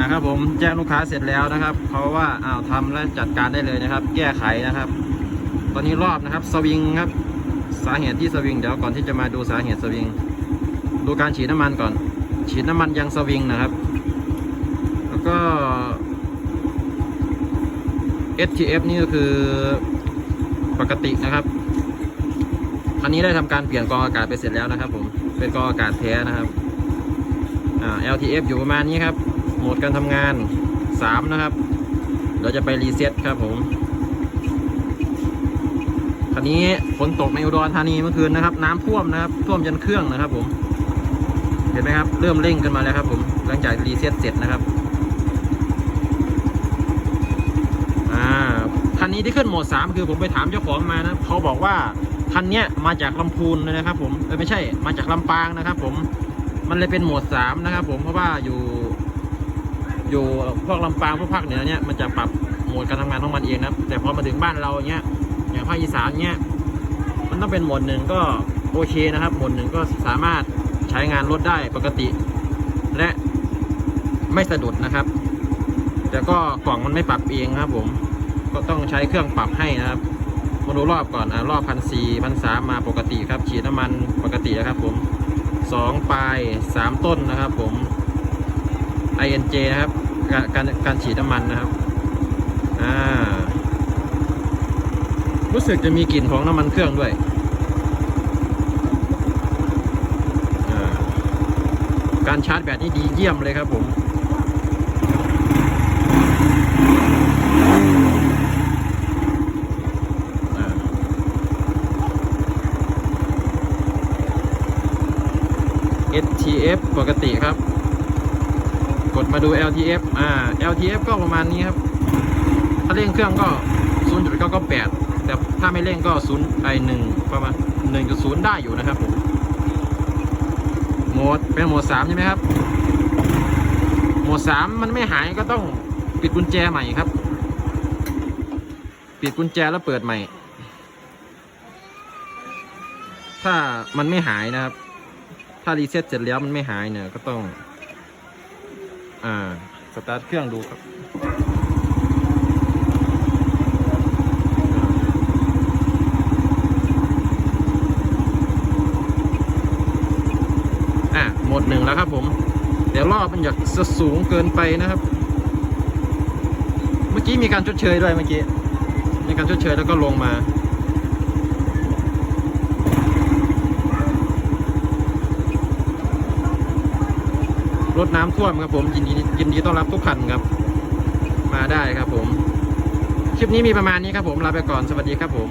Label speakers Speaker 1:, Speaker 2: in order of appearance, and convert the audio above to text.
Speaker 1: าครับผมแจ้งลูกค้าเสร็จแล้วนะครับเขาว่าอ้าวทำและจัดการได้เลยนะครับ แก้ไขนะครับ ตอนนี้รอบนะครับสวิงครับ สาเหตุที่สวิงเดี๋ยวก่อนที่จะมาดูสาเหตุสวิง ดูการฉีดน้ำมันก่อน ฉีดน้ำมันยังสวิงนะครับ แล้วก็ STF นี่ก็คือปกตินะครับคันนี้ได้ทำการเปลี่ยนกองอากาศไปเสร็จแล้วนะครับ ผมเป็นกองอากาศแท้นะครับอ่า LTF อยู่ประมาณนี้ครับ โหมดการทำงาน 3 นะครับเดี๋ยวจะไปรีเซ็ตครับผมคันนี้ฝนตกในอุดรธานีเมื่อคืนนะครับ น้ำท่วมนะครับท่วมยันเครื่องนะครับ ผม เห็นไหมครับ เริ่มเร่งกันมาแล้วครับ ผมหลังจากรีเซ็ตเสร็จนะครับอ่าคันนี้ที่ขึ้นโหมด3คือผมไปถามเจ้าของมานะเขาบอกว่าคันนี้มาจากลำพูนเลยนะครับ ผมเออไม่ใช่มาจากลำปางนะครับ ผมมันเลยเป็นโหมด3นะครับ ผมเพราะว่าอยู่ อยู่พวกลำปางพวกภาคเหนือเนี่ยมันจะปรับโหมดการทำงานของมันเองนะแต่พอมาถึงบ้านเราเนี้ยอย่างภาคอีสานเนี้ยมันต้องเป็นโหมดหนึ่งก็โอเคนะครับโหมดหนึ่งก็สามารถใช้งานรถได้ปกติ และไม่สะดุดนะครับ แต่ก็กล่องมันไม่ปรับเองครับผมก็ต้องใช้เครื่องปรับให้นะครับมาดูรอบก่อนอ่ารอบพันสี่พันสามมาปกติครับฉีดน้ำมันปกตินะครับผมสองปลายสามต้นนะครับผม INJ นะครับการการฉีดน้ำมันนะครับอ่ารู้สึกจะมีกลิ่นของน้ำมันเครื่องด้วยอ่าการชาร์จแบตนี่ดีเยี่ยมเลยครับผมอ่า STF ปกติครับ ดมาดู LTF อ่า LTF ก็ประมาณนี้ครับ ถ้าเร่งเครื่องก็ 0.998 แต่ถ้าไม่เร่งก็0ไอ1ประมาณ 1.0 ได้อยู่นะครับผมโหมดเป็นโหมด 3 ใช่ไหมครับ โหมด 3 มันไม่หายก็ต้องปิดกุญแจใหม่ครับ ปิดกุญแจแล้วเปิดใหม่ ถ้ามันไม่หายนะครับ ถ้ารีเซ็ตเสร็จแล้วมันไม่หายเนี่ยก็ต้อง อ่า สตาร์ทเครื่องดูครับอะหมดหนึ่งแล้วครับผม เดี๋ยวรอบมันอยากจะสูงเกินไปนะครับ เมื่อกี้มีการชดเชยด้วยเมื่อกี้ มีการชดเชยแล้วก็ลงมา รถน้ำท่วมครับผมยินดียินดีต้อนรับทุกคันครับ มาได้ครับผม คลิปนี้มีประมาณนี้ครับผมลาไปก่อนสวัสดีครับผม